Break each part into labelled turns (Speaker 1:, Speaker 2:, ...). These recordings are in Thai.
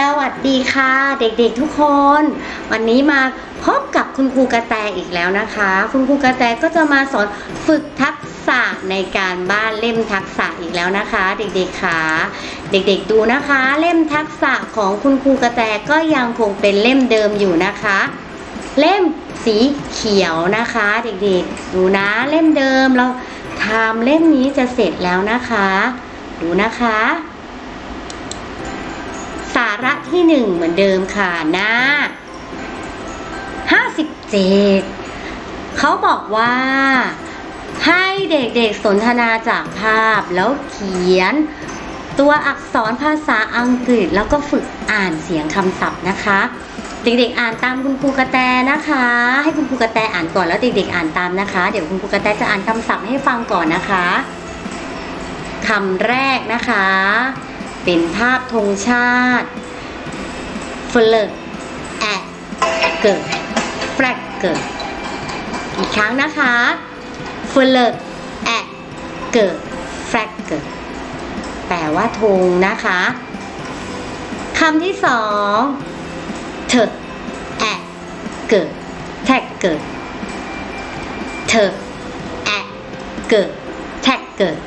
Speaker 1: สวัสดีค่ะ เด็กๆทุกคน วันนี้มาพบกับคุณครูกระแตอีกแล้วนะคะ คุณครูกระแตก็จะมาสอนฝึกทักษะในการบ้านเล่มทักษะอีกแล้วนะคะ เด็กๆค่ะเด็กๆดูนะคะ เล่มทักษะของคุณครูกระแตก็ยังคงเป็นเล่มเดิมอยู่นะคะ เล่มสีเขียวนะคะ เด็กๆ ดูนะเล่มเดิมเราทำเล่มนี้จะเสร็จแล้วนะคะ ดูนะคะ สาระที่หนึ่งเหมือนเดิมค่ะหน้าห้าสิบเจ็ดเขาบอกว่า ให้เด็กๆสนทนาจากภาพแล้วเขียน ตัวอักษรภาษาอังกฤษแล้วก็ฝึกอ่านเสียงคำศัพท์นะคะ เด็กๆอ่านตามคุณครูกระแตนะคะ ให้คุณครูกระแตอ่านก่อนแล้วเด็กๆอ่านตามนะคะ เดี๋ยวคุณครูกระแตจะอ่านคำศัพท์ให้ฟังก่อนนะคะคำแรกนะคะ เป็นภาพธงชาติเฟลแอเกิดแฟรกเกิดอีกครั้งนะคะเฟลแอเกิดแฟรกเกิดแปลว่าธงนะคะคำที่สองเถอะแอเกิดแท็กเกิดเถอะแอเกิดแท็กเกิด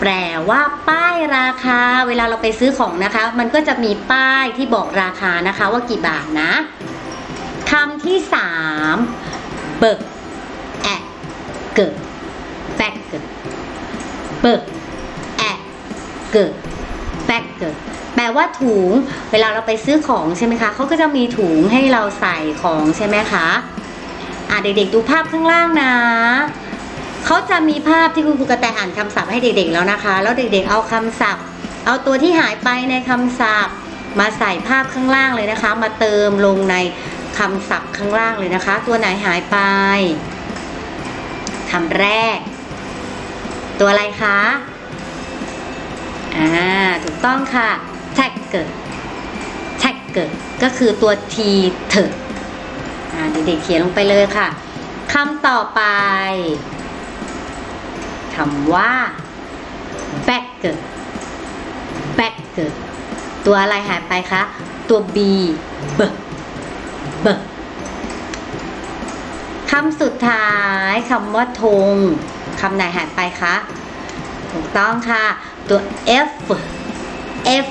Speaker 1: แปลว่าป้ายราคา เวลาเราไปซื้อของนะคะ มันก็จะมีป้ายที่บอกราคานะคะว่ากี่บาทนะคำที่สามเบิกแอะเกิดแบกเกิดเบิกแอะเกิดแบกเกิดแปลว่าถุง เวลาเราไปซื้อของใช่ไหมคะเขาก็จะมีถุงให้เราใส่ของใช่ไหมคะอะเด็กๆดูภาพข้างล่างนะ เขาจะมีภาพที่คุณครูกระแตอ่านคำศัพท์ให้เด็กๆแล้วนะคะ แล้วเด็กๆเอาคำศัพท์ เอาตัวที่หายไปในคำศัพท์ มาใส่ภาพข้างล่างเลยนะคะ มาเติมลงในคำศัพท์ข้างล่างเลยนะคะ ตัวไหนหายไปคำแรก ตัวอะไรคะอ่าถูกต้องค่ะ tagger tagger ก็คือตัว t เถอะเด็กๆเขียนลงไปเลยค่ะคำต่อไป คำว่า bagger bagger ตัวอะไรหายไปคะ ตัว b b b คำสุดท้ายคำว่าธงคำไหนหายไปคะ ถูกต้องค่ะ ตัว f f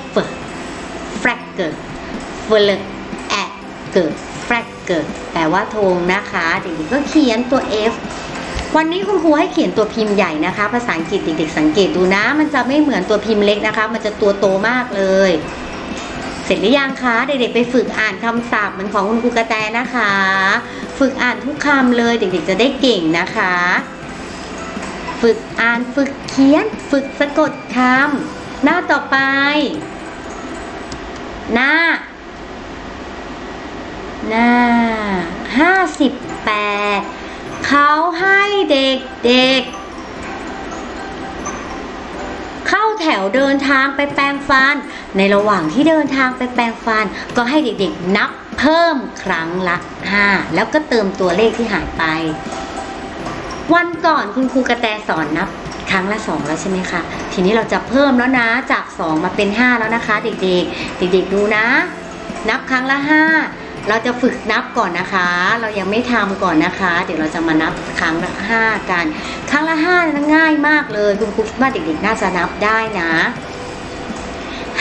Speaker 1: fragger f l a g g e r fragger แปลว่าธงนะคะเด็กๆก็เขียนตัว f วันนี้คุณครูให้เขียนตัวพิมพ์ใหญ่นะคะ ภาษาอังกฤษเด็กๆสังเกตดูนะ มันจะไม่เหมือนตัวพิมพ์เล็กนะคะ มันจะตัวโตมากเลย เสร็จหรือยังคะ เด็กๆไปฝึกอ่านคำศัพท์เหมือนของคุณครูกระแตนะคะ ฝึกอ่านทุกคำเลยเด็กๆจะได้เก่งนะคะ ฝึกอ่านฝึกเขียน ฝึกสะกดคำหน้าต่อไป หน้า หน้าห้าสิบแปด เขาให้เด็กๆ เข้าแถวเดินทางไปแปรงฟัน ในระหว่างที่เดินทางไปแปรงฟัน ก็ให้เด็กๆนับเพิ่มครั้งละ 5 แล้วก็เติมตัวเลขที่หายไป วันก่อนคุณครูกระแตสอนนับครั้งละ2แล้วใช่ไหมคะ ทีนี้เราจะเพิ่มแล้วนะจาก 2 มาเป็น 5 แล้วนะคะ เด็กๆ เด็กๆดูนะ นับครั้งละ 5 เราจะฝึกนับก่อนนะคะ เรายังไม่ทำก่อนนะคะ เดี๋ยวเราจะมานับครั้งละ5กัน ครั้งละ5นั้นง่ายมากเลยคุณครูคิดว่าเด็กๆน่าจะนับได้นะ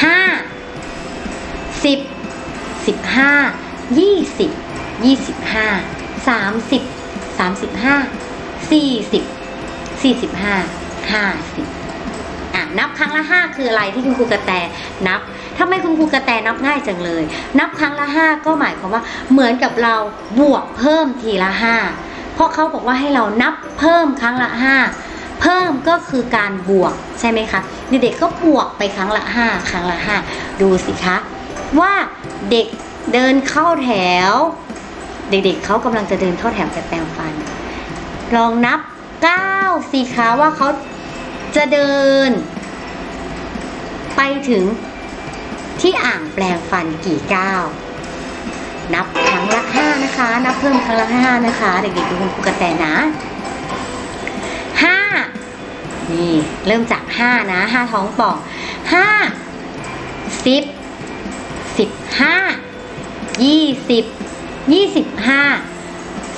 Speaker 1: 5 10 15 20 25 30 35 40 45 50อะนับครั้งละ5คืออะไรที่คุณครูกระแตนับ ทำไมคุณครูกระแตนับง่ายจังเลย นับครั้งละ 5 ก็หมายความว่า เหมือนกับเราบวกเพิ่มทีละ 5 เพราะเขาบอกว่าให้เรานับเพิ่มครั้งละ 5 เพิ่มก็คือการบวกใช่ไหมคะเด็กๆก็บวกไปครั้งละ 5 ครั้งละ 5 ดูสิคะ ว่าเด็กเดินเข้าแถว เด็กๆเขากำลังจะเดินเข้าแถวไปแปรงฟัน ลองนับ 9 สิคะว่าเขาจะเดิน ไปถึง ที่อ่างแปลงฟันกี่ก้าวนับครั้งละ5นะคะ นับเพิ่มครั้งละ5นะคะ เด็กๆดูคุณครูกระแตนะ5นี่เริ่มจาก5นะ5ท้องป่อง5 10ห้ายี่สิบยี่สิบห้า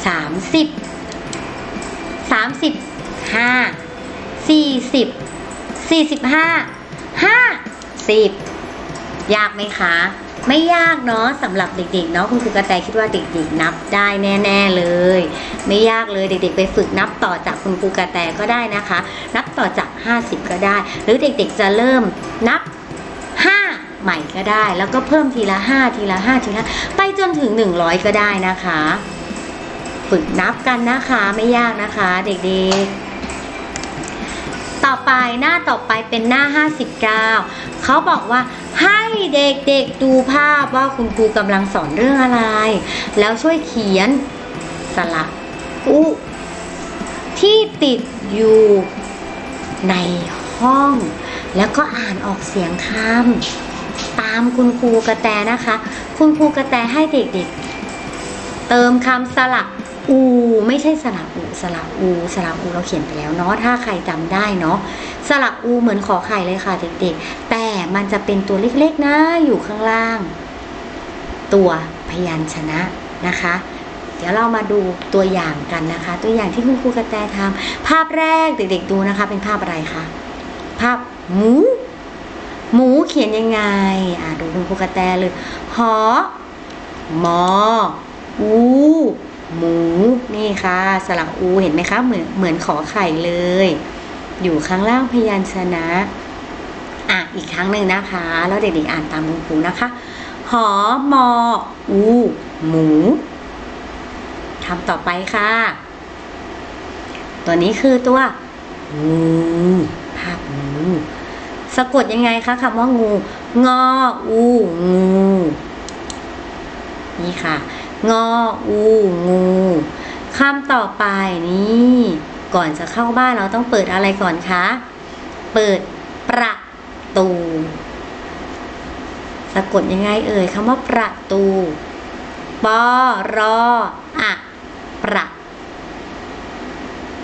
Speaker 1: สามสิบสามสิบห้าสี่สิบสี่สิบห้าห้าสิบ ยากไหมคะ ไม่ยากเนาะสำหรับเด็กๆเนาะคุณครูกระแตคิดว่าเด็กๆนับได้แน่ๆเลย ไม่ยากเลยเด็กๆ ไปฝึกนับต่อจากคุณครูกระแตก็ได้นะคะ นับต่อจาก 50 ก็ได้ หรือเด็กๆจะเริ่มนับ 5 ใหม่ก็ได้ แล้วก็เพิ่มทีละ 5 ทีละ 5 ทีละ ไปจนถึง 100 ก็ได้นะคะ ฝึกนับกันนะคะไม่ยากนะคะ เด็กๆ ต่อไปหน้าต่อไปเป็นหน้า 59 เขาบอกว่าให้เด็กๆดูภาพว่าคุณครูกำลังสอนเรื่องอะไร แล้วช่วยเขียนสระอุที่ติดอยู่ในห้อง แล้วก็อ่านออกเสียงคำตามคุณครูกระแตนะคะ คุณครูกระแตให้เด็กๆ เติมคำสระ อู ไม่ใช่สระอูสระอูสระอูเราเขียนไปแล้วเนาะถ้าใครจำได้เนาะสระอูเหมือนขอไข่เลยค่ะเด็กๆ แต่มันจะเป็นตัวเล็กๆนะอยู่ข้างล่าง ตัวพยัญชนะนะคะ เดี๋ยวเรามาดูตัวอย่างกันนะคะ ตัวอย่างที่คุณครูกระแตทำภาพแรกเด็กๆดูนะคะ เป็นภาพอะไรคะภาพหมูหมูเขียนยังไง อ่าดูคุณครูกระแตเลยหอมออู หมู นี่ค่ะ สระอูเห็นไหมคะ เหมือนเหมือนขอไข่เลย อยู่ข้างล่างพยัญชนะ อะ อีกครั้งหนึ่งนะคะ แล้วเด็กๆอ่านตามคุณครูนะคะ หอมออูหมูทำต่อไปค่ะ ตัวนี้คือตัวงูภาพงูสะกดยังไงคะคำว่างู งอ อู งู นี่ค่ะ งออูงูคำต่อไปนี่ก่อนจะเข้าบ้านเราต้องเปิดอะไรก่อนคะ เปิดประตู สะกดยังไงเอ่ยคำว่าประตู ปอรออะประ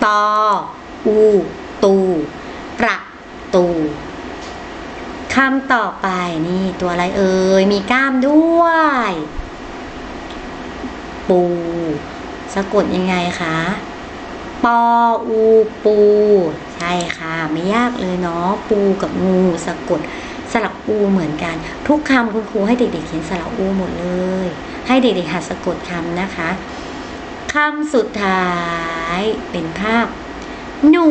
Speaker 1: ตออูตู ประตูคำต่อไปนี่ตัวอะไรเอ่ยมีก้ามด้วย ปู สะกดยังไงคะปออูปู ใช่ค่ะ ไม่ยากเลยเนาะปูกับงูสะกดสระอูเหมือนกัน ทุกคำคุณครูให้เด็กๆเขียนสระอูหมดเลย ให้เด็กๆหัดสะกดคำนะคะคำสุดท้ายเป็นภาพ หนู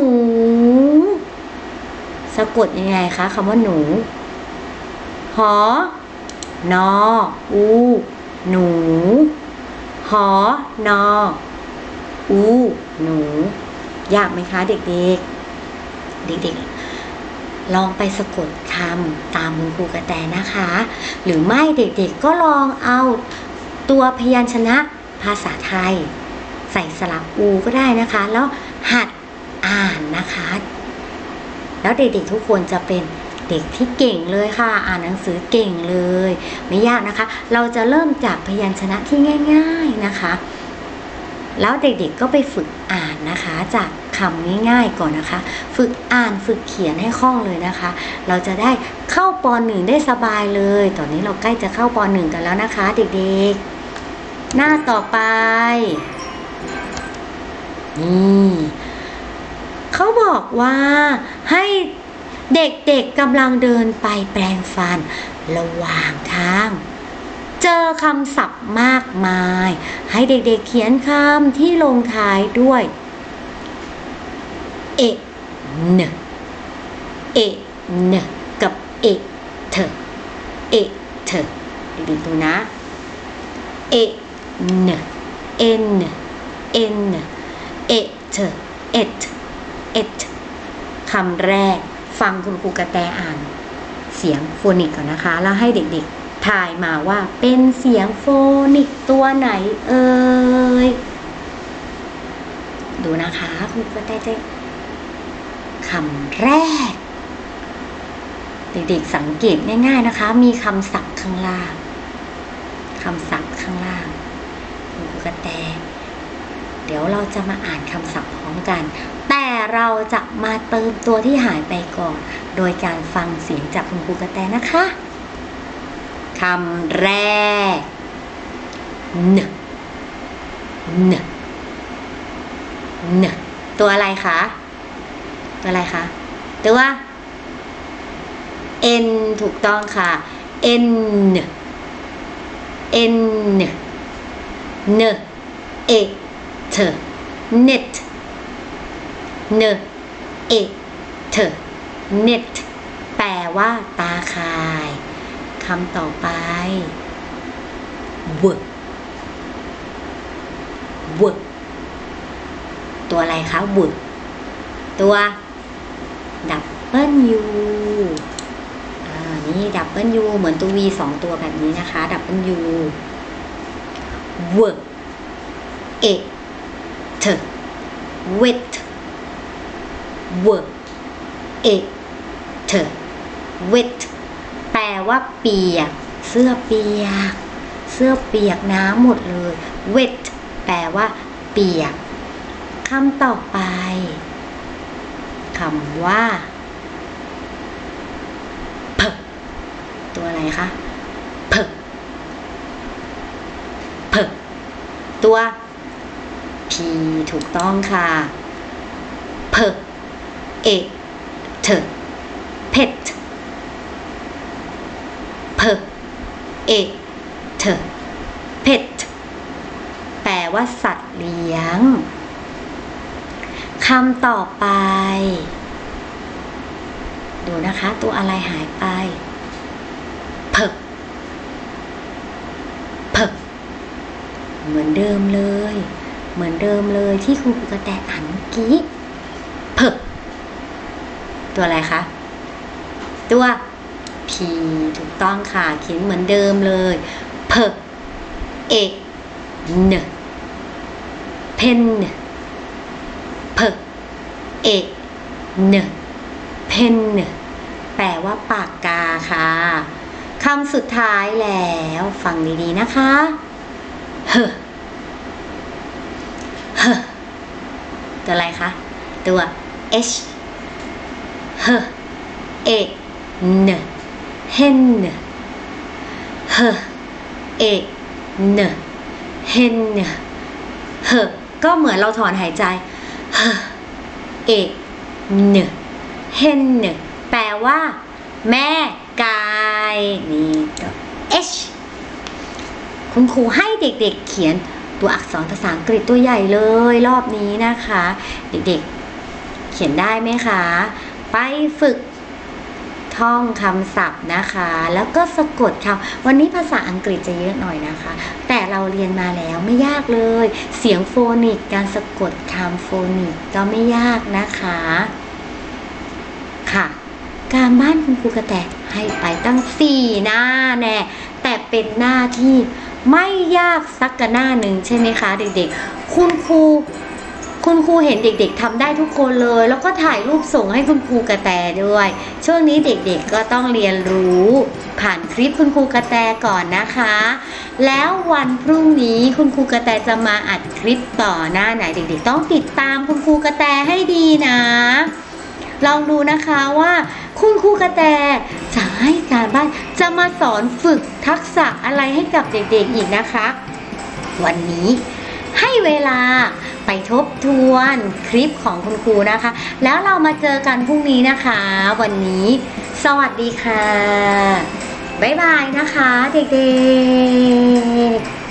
Speaker 1: สะกดยังไงคะคำว่าหนู หอ นอ อู หนู หอนออูหนู ยากไหมคะเด็กๆ เด็กๆ ลองไปสะกดคำตามคุณครูกระแตนะคะ หรือไม่เด็กๆก็ลองเอาตัวพยัญชนะภาษาไทย ใส่สระอูก็ได้นะคะ แล้วหัดอ่านนะคะ แล้วเด็กๆทุกคนจะเป็น ด็กที่เก่งเลยค่ะ อ่านหนังสือเก่งเลย ไม่ยากนะคะ เราจะเริ่มจากพยัญชนะที่ง่าย ๆนะคะ แล้วเด็กๆก็ไปฝึกอ่านนะคะ จากคำง่ายๆก่อนนะคะ ฝึกอ่านฝึกเขียนให้คล่องเลยนะคะ เราจะได้เข้าปหนึ่งได้สบายเลย ตอนนี้เราใกล้จะเข้าปหนึ่งกันแล้วนะคะ เด็กๆ หน้าต่อไปนี่เขาบอกว่าให้ เด็กๆกำลังเดินไปแปลงฟัน ระหว่างทาง เจอคำศัพท์มากมาย ให้เด็กๆเขียนคำที่ลงท้ายด้วย เอะเนเอะเนกับเอะเธอเอะเธอเด็กๆดูนะ เอะเนเอ็นเอ็นเอะเอเอเอคำแรก ฟังคุณครูกระแตอ่านเสียงโฟนิกก่อนนะคะ แล้วให้เด็กๆทายมาว่าเป็นเสียงโฟนิกตัวไหนเอ่ยดูนะคะคุณครูกระแตจะคำแรก เด็กๆสังเกตง่าย ๆนะคะ มีคำศัพท์ข้างล่างคำศัพท์ข้างล่างคุณครูกระแต เดี๋ยวเราจะมาอ่านคำศัพท์พร้อมกัน แต่เราจะมาเติมตัวที่หายไปก่อน โดยการฟังเสียงจากคุณครูกระแตนะคะคำแรกเนเนเนตัวอะไรคะตัวอะไรคะตัว N ถูกต้องค่ะ N N เนเอเธอ net เนเอ เธอ net แปลว่าตาข่ายคำต่อไป work work ตัวอะไรคะ work ตัว ดับเบิลยูอ่านี่ดับเบิลยูเหมือนตัว V สองตัวแบบนี้นะคะ ดับเบิลยู work it wet work it wet แปลว่าเปียก เสื้อเปียก เสื้อเปียกน้ำหมดเลย wet แปลว่า เปียกคำต่อไปคำว่าเพิกตัวอะไรคะเพิกเพิกตัว P ถูกต้องค่ะเพิกเอเธอเพชเพิกเอเธอเพชแปลว่าสัตว์เลี้ยงคำต่อไป ดูนะคะ ตัวอะไรหายไปเพิกเพิกเหมือนเดิมเลย เหมือนเดิมเลยที่คุณครูกระแตอ่านเมื่อกี้เพิกตัวอะไรคะ ตัว P ถูกต้องค่ะ เขียนเหมือนเดิมเลยเพิกเอกเนเพนเพิกเอกเนเพนแปลว่าปากกาค่ะคำสุดท้ายแล้ว ฟังดีๆนะคะเฮเฮ ตัวอะไรคะ ตัว H เฮเอเนเฮนเฮเอเนเฮก็เหมือนเราถอนหายใจเฮเอเนเฮนแปลว่า แม่กายนี่ตัว H คุณครูให้เด็กๆเขียน ตัวอักษรภาษาอังกฤษตัวใหญ่เลยรอบนี้นะคะ เด็กๆ เขียนได้ไหมคะ ไปฝึกท่องคำศัพท์นะคะ แล้วก็สะกดคำวันนี้ภาษาอังกฤษจะเยอะหน่อยนะคะ แต่เราเรียนมาแล้วไม่ยากเลย เสียงโฟนิกการสะกดคำโฟนิกก็ไม่ยากนะคะ ค่ะ การบ้านคุณครูกระแตให้ไปตั้งสี่หน้าแน่แต่เป็นหน้าที่ ไม่ยากสักกะหน้าหนึ่งใช่ไหมคะ เด็กๆ คุณครูคุณครูเห็นเด็กๆทำได้ทุกคนเลย แล้วก็ถ่ายรูปส่งให้คุณครูกระแตด้วย ช่วงนี้เด็กๆก็ต้องเรียนรู้ผ่านคลิปคุณครูกระแตก่อนนะคะ แล้ววันพรุ่งนี้คุณครูกระแตจะมาอัดคลิปต่อหน้าไหนเด็กๆ ต้องติดตามคุณครูกระแตให้ดีนะ ลองดูนะคะว่า คุณครูกระแต จะให้การบ้านจะมาสอนฝึกทักษะอะไรให้กับเด็กๆอีกนะคะ วันนี้ให้เวลาไปทบทวนคลิปของคุณครูนะคะ แล้วเรามาเจอกันพรุ่งนี้นะคะ วันนี้ สวัสดีค่ะ บ๊ายบายนะคะ เด็กๆ